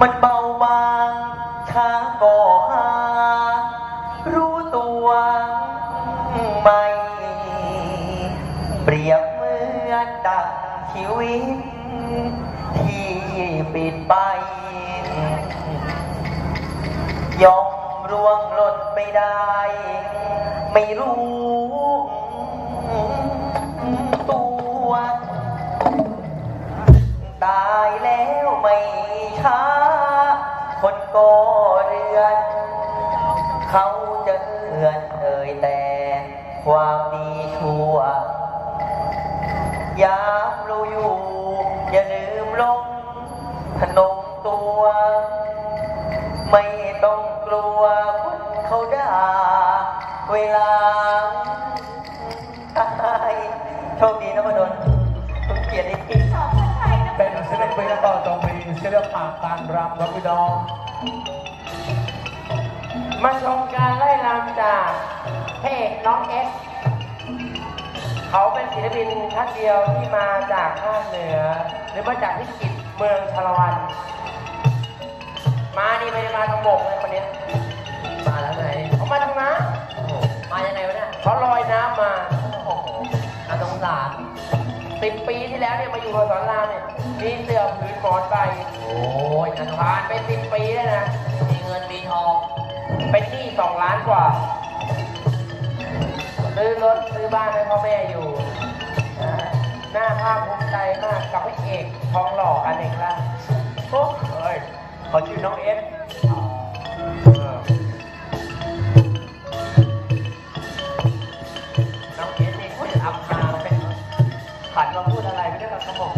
มันเบาบางข้าก่อหา รู้ตัวไหมเปรียบเหมือนดังชีวิต ที่ปิดไป ยอมร่วงหล่นไม่ได้ ไม่รู้ือนเอ่ยแต่ความดีชั่วยามเราอยู่ อย่าลืมลงพนมตัว ไม่ต้องกลัวคนเขาด่าเวลาตายโชคดีนะพดลคุณเกียรติที่เป็นศิลปินต่อจงมีศิลปะการรำครับพี่น้อง มาชมการไล่ รำจากพระเอกน้องเอส เขาเป็นศิลปินท่านเดียวที่มาจากภาคเหนือ หรือมาจากพิจิตรเมืองชาละวัน มานี่ไม่ได้มาทางบกเลยคนเนี้ยมาแล้วไงเขามาทางน้มายังไงวะเนี่ยำเขาลอยน้ำมาโอ้โหน่าสงสารสิบปีที่แล้วเนี่ยมาอยู่กับสอนรามเนี่ยมีเสื้อผืนหมอนใบโอ้ยน่าสงผ่าสานรไปสิบปีแล้วนะมีเงินมีทองเป็นหนี้ สองล้านกว่า ซื้อรถซื้อบ้านให้พ่อแม่อยู่ หน้าภาคภูมิใจมากกับพระเอกทองหล่ออันเอกล่ะโอ้เอ้ยขาชื่อน้องเอสเออน้องเอสนี่พูดอับคาเป็นขันมาพูดอะไรไม่ได้เราสมองไม่ได้